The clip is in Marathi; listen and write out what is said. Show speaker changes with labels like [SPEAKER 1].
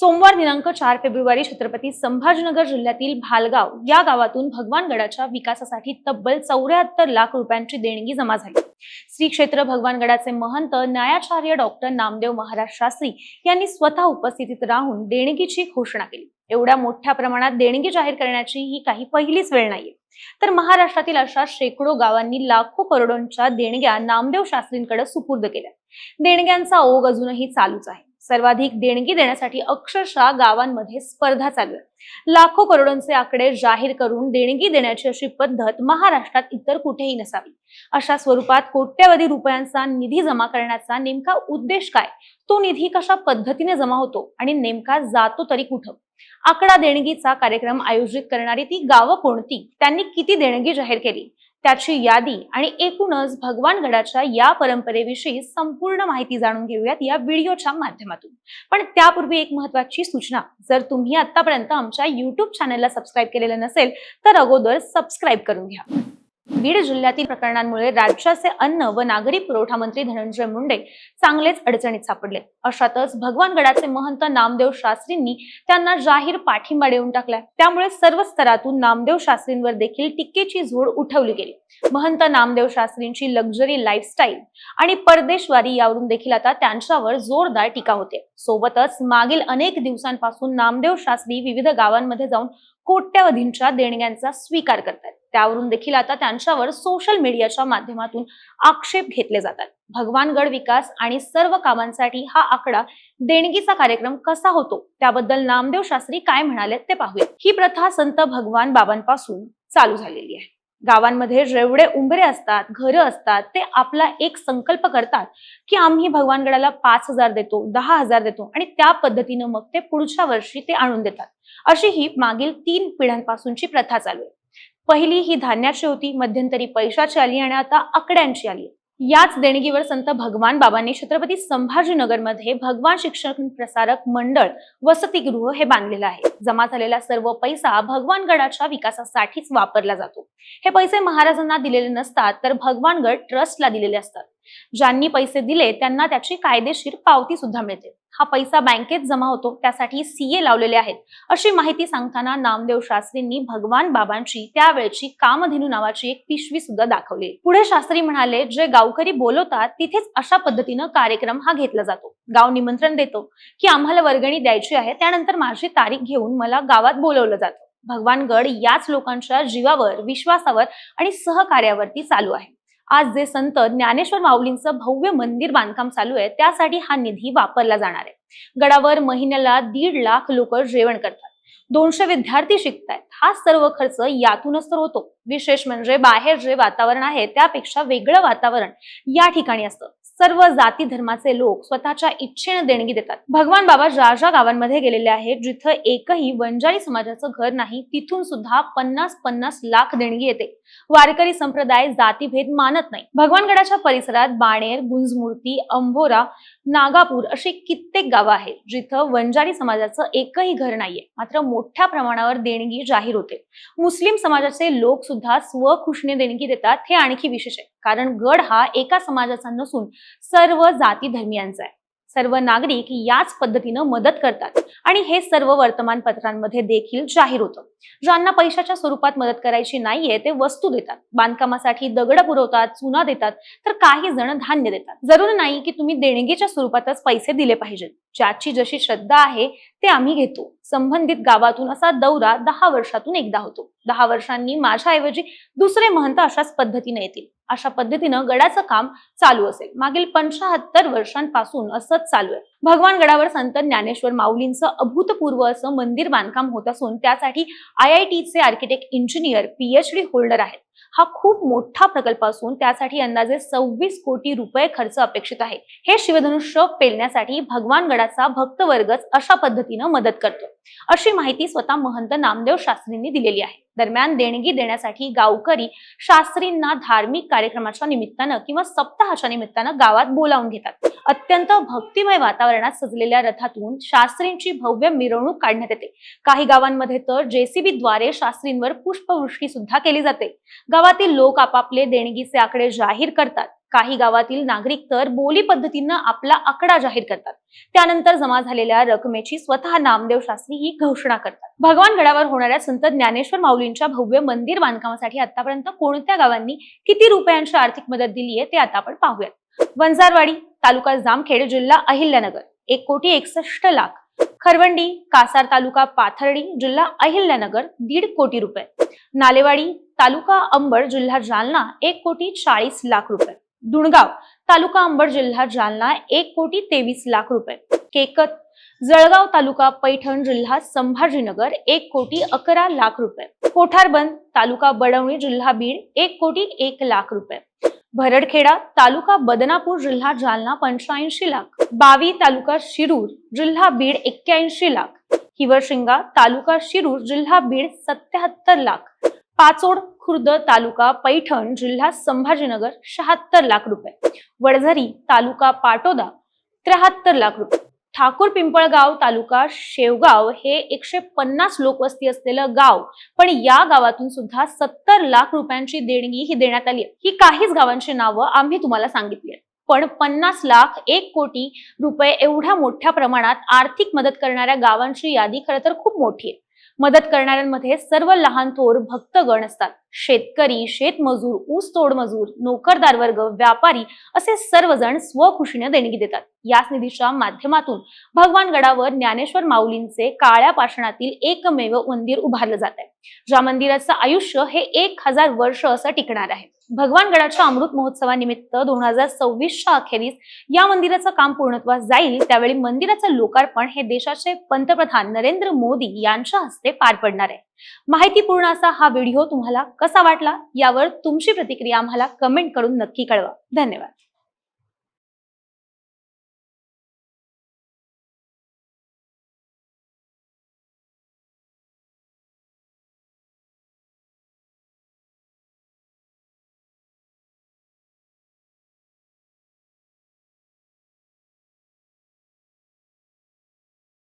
[SPEAKER 1] सोमवार दिनांक चार फेब्रुवारी छत्रपती संभाजीनगर जिल्ह्यातील भालगाव या गावातून भगवानगडाच्या विकासासाठी तब्बल चौऱ्याहत्तर लाख रुपयांची देणगी जमा झाली. श्री क्षेत्र भगवानगडाचे महंत न्यायाचार्य डॉक्टर नामदेव महाराज शास्त्री यांनी स्वतः उपस्थितीत राहून देणगीची घोषणा केली. एवढ्या मोठ्या प्रमाणात देणगी जाहीर करण्याची ही काही पहिलीच वेळ नाहीये. तर महाराष्ट्रातील अशा शेकडो गावांनी लाखो करोडोंच्या देणग्या नामदेव शास्त्रींकडे सुपूर्द केल्या. देणग्यांचा ओघ अजूनही चालूच आहे. सर्वाधिक देणगी देण्यासाठी अक्षरशः गावांमध्ये स्पर्धा चालू आहे. लाखो करोडोंचे आकडे जाहीर करून देणगी देण्याची अशी पद्धत महाराष्ट्रात इतर कुठेही नसावी. अशा स्वरूपात कोट्यवधी रुपयांचा निधी जमा करण्याचा नेमका उद्देश काय? तो निधी कशा पद्धतीने जमा होतो आणि नेमका जातो तरी कुठं? आकडा देणगीचा कार्यक्रम आयोजित करणारी ती गावं कोणती? त्यांनी किती देणगी जाहीर केली? त्याची यादी आणि एकूणच भगवानगडाच्या या परंपरेविषयी संपूर्ण माहिती जाणून घेऊयात या व्हिडिओच्या माध्यमातून. पण त्यापूर्वी एक महत्वाची सूचना जर तुम्ही आतापर्यंत आमच्या युट्यूब चॅनलला सबस्क्राईब केलेलं नसेल तर अगोदर सबस्क्राईब करून घ्या. बीड जिल्ह्यातील प्रकरणांमुळे राज्याचे अन्न व नागरी पुरवठा मंत्री धनंजय मुंडे चांगलेच अडचणीत सापडले. अशातच भगवानगडाचे महंत नामदेव शास्त्रींनी त्यांना जाहीर पाठिंबा देऊन टाकलाय. त्यामुळे सर्व स्तरातून नामदेव शास्त्रींवर देखील टीकेची झोड उठवली गेली. महंत नामदेव शास्त्रींची लक्झरी लाईफस्टाईल आणि परदेशवारी यावरून देखील आता त्यांच्यावर जोरदार टीका होते. सोबतच मागील अनेक दिवसांपासून नामदेव शास्त्री विविध गावांमध्ये जाऊन कोट्यवधींच्या देणग्यांचा स्वीकार करतात त्यावरून देखील आता त्यांच्यावर सोशल मीडियाच्या माध्यमातून आक्षेप घेतले जातात. भगवानगड विकास आणि सर्व कामांसाठी हा आकडा देणगीचा कार्यक्रम कसा होतो? त्याबद्दल नामदेव शास्त्री काय म्हणाले ते पाहूया. ही प्रथा संत भगवान बाबांपासून चालू झालेली आहे. गावांमध्ये जेवढे उंबरे असतात घरं असतात ते आपला एक संकल्प करतात की आम्ही भगवानगडाला पाच हजार देतो दहा हजार देतो आणि त्या पद्धतीनं मग ते पुढच्या वर्षी ते आणून देतात. अशी ही मागील तीन पिढ्यांपासूनची प्रथा चालू आहे. पहिली ही धान्याची होती मध्यंतरी पैशाची आली आणि आता आकड्यांची आली. याच देणगीवर संत भगवान बाबांनी छत्रपती संभाजीनगरमध्ये भगवान शिक्षण प्रसारक मंडळ वसतिगृह हे बांधलेलं आहे. जमा झालेला सर्व पैसा भगवानगडाच्या विकासासाठीच वापरला जातो. हे पैसे महाराजांना दिलेले नसतात तर भगवानगड ट्रस्टला दिलेले असतात. ज्यांनी पैसे दिले त्यांना त्याची कायदेशीर पावती सुद्धा मिळते. हा पैसा बँकेत जमा होतो त्यासाठी सीए लावलेले आहेत. अशी माहिती सांगताना नामदेव शास्त्रींनी भगवान बाबांची त्यावेळची कामधेनू नावाची एक पिशवी सुद्धा दाखवली. पुढे शास्त्री म्हणाले जे गावकरी बोलवतात तिथेच अशा पद्धतीनं कार्यक्रम हा घेतला जातो. गाव निमंत्रण देतो की आम्हाला वर्गणी द्यायची आहे त्यानंतर माझी तारीख घेऊन मला गावात बोलवलं जातं. भगवानगड याच लोकांच्या जीवावर विश्वासावर आणि सहकार्यावरती चालू आहे. आज जे संत ज्ञानेश्वर माऊलींचं भव्य मंदिर बांधकाम चालू आहे त्यासाठी हा निधी वापरला जाणार आहे. गडावर महिन्याला दीड लाख लोक जेवण करतात. दोनशे विद्यार्थी शिकतायत. हा सर्व खर्च यातूनच तर होतो. विशेष म्हणजे बाहेर जे वातावरण आहे त्यापेक्षा वेगळं वातावरण या ठिकाणी असतं. सर्व जाती धर्माचे लोक स्वतःच्या इच्छेने देणगी देतात. भगवान बाबा ज्या ज्या गावांमध्ये गेलेले आहेत जिथं एकही वंजारी समाजाचं घर नाही तिथून सुद्धा पन्नास पन्नास लाख देणगी येते. वारकरी संप्रदाय जातीभेद मानत नाही. भगवानगडाच्या परिसरात बाणेर गुंजमूर्ती अंभोरा नागापूर अशी कित्येक गावं आहेत जिथं वंजारी समाजाचं एकही घर नाहीये. मात्र मोठ्या प्रमाणावर देणगी जाहीर होते. मुस्लिम समाजाचे लोक सुद्धा सुद्धा स्वखुशने देणगी देतात हे आणखी विशेष आहे. कारण गड हा एका समाजाचा नसून सर्व जाती धर्मियांचा आहे. सर्व नागरिक याच पद्धतीनं मदत करतात. आणि हे सर्व वर्तमानपत्रांमध्ये देखील जाहीर होतं. ज्यांना पैशाच्या स्वरूपात मदत करायची नाहीये ते वस्तू देतात. बांधकामासाठी दगड पुरवतात चुना देतात तर काही जण धान्य देतात. जरूर नाही की तुम्ही देणगीच्या स्वरूपातच पैसे दिले पाहिजेत. ज्याची जशी श्रद्धा आहे ते आम्ही घेतो. संबंधित गावातून असा दौरा दहा वर्षातून एकदा होतो. दहा वर्षांनी माझ्याऐवजी दुसरे महंत अशाच पद्धतीने येतील. अशा पद्धतीनं गडाचं काम चालू असेल. मागील पंचाहत्तर वर्षांपासून असंच चालू आहे. भगवान गडावर संत ज्ञानेश्वर माऊलींचं अभूतपूर्व असं मंदिर बांधकाम होत असून त्यासाठी आय आय टीचे आर्किटेक्ट इंजिनियर पीएचडी होल्डर आहेत. हा खूप मोठा प्रकल्प असून त्यासाठी अंदाजे सव्वीस कोटी रुपये खर्च अपेक्षित आहे. हे शिवधनुष्य पेलण्यासाठी भगवान गडाचा भक्त वर्गच अशा पद्धतीनं मदत करतो. अशी माहिती स्वतः महंत नामदेव शास्त्रींनी दिलेली आहे. दरम्यान देणगी देण्यासाठी गावकरी शास्त्रींना धार्मिक कार्यक्रमाच्या निमित्तानं किंवा सप्ताहाच्या निमित्तानं गावात बोलावून घेतात. अत्यंत भक्तिमय वातावरणात सजलेल्या रथातून शास्त्रींची भव्य मिरवणूक काढण्यात येते. काही गावांमध्ये तर जेसीबी द्वारे शास्त्रींवर पुष्पवृष्टी सुद्धा केली जाते. गावातील लोक आपापले देणगीचे आकडे जाहीर करतात. काही गावातील नागरिक तर बोली पद्धतीनं आपला आकडा जाहीर करतात. त्यानंतर जमा झालेल्या रकमेची स्वतः नामदेव शास्त्री ही घोषणा करतात. भगवान गडावर होणाऱ्या संत ज्ञानेश्वर माऊलींच्या भव्य मंदिर बांधकामासाठी आतापर्यंत कोणत्या गावांनी किती रुपयांची आर्थिक मदत दिली आहे ते आता आपण पाहूयात. वंजारवाडी तालुका जामखेड जिल्हा अहिल्यानगर एक कोटी एकसष्ट लाख. खरवंडी कासार तालुका पाथर्डी जिल्हा अहिल्यानगर दीड कोटी रुपये. नालेवाडी तालुका अंबड जिल्हा जालना एक कोटी चाळीस लाख रुपये. दुणगाव तालुका अंबड जिल्हा जालना एक कोटी तेवीस लाख रुपये. केकत जळगाव तालुका पैठण जिल्हा संभाजीनगर एक कोटी अकरा लाख रुपये. कोठारबंद तालुका बडवणी जिल्हा बीड एक कोटी एक लाख रुपये. भरडखेडा तालुका बदनापूर जिल्हा जालना पंच्याऐंशी लाख. बावी तालुका शिरूर जिल्हा बीड एक्क्याऐंशी लाख. हिवरशिंगा तालुका शिरूर जिल्हा बीड सत्याहत्तर लाख. पाचोड खुर्द तालुका पैठण जिल्हा संभाजीनगर शहात्तर लाख रुपये. वडझरी तालुका पाटोदा त्र्याहत्तर लाख रुपये. ठाकूर पिंपळगाव तालुका शेवगाव हे एकशे पन्नास लोकवस्ती असलेलं गाव. पण या गावातून सुद्धा सत्तर लाख रुपयांची देणगी ही देण्यात आली आहे. ही काहीच गावांची नावं आम्ही तुम्हाला सांगितली आहेत. पण पन्नास लाख एक कोटी रुपये एवढ्या मोठ्या प्रमाणात आर्थिक मदत करणाऱ्या गावांची यादी खरं तर खूप मोठी आहे. मदत करणाऱ्यांमध्ये सर्व लहान थोर भक्तगण असतात. शेतकरी शेतमजूर ऊस तोड मजूर नोकरदार वर्ग व्यापारी असे सर्वजण स्वखुशीने देणगी देतात. याच निधीच्या माध्यमातून भगवान गडावर ज्ञानेश्वर माऊलींचे काळ्या पाषाणातील एकमेव मंदिर उभारलं जात आहे ज्या मंदिराचं आयुष्य हे एक हजार वर्ष असं टिकणार आहे. भगवान गडाच्या अमृत महोत्सवानिमित्त दोन हजार सव्वीसच्या अखेरीस या मंदिराचं काम पूर्णत्वास जाईल त्यावेळी मंदिराचं लोकार्पण हे देशाचे पंतप्रधान नरेंद्र मोदी यांच्या हस्ते पार पडणार आहे. माहितीपूर्ण असा हा व्हिडिओ तुम्हाला कसा वाटला यावर तुमची प्रतिक्रिया आम्हाला कमेंट करून नक्की कळवा. धन्यवाद.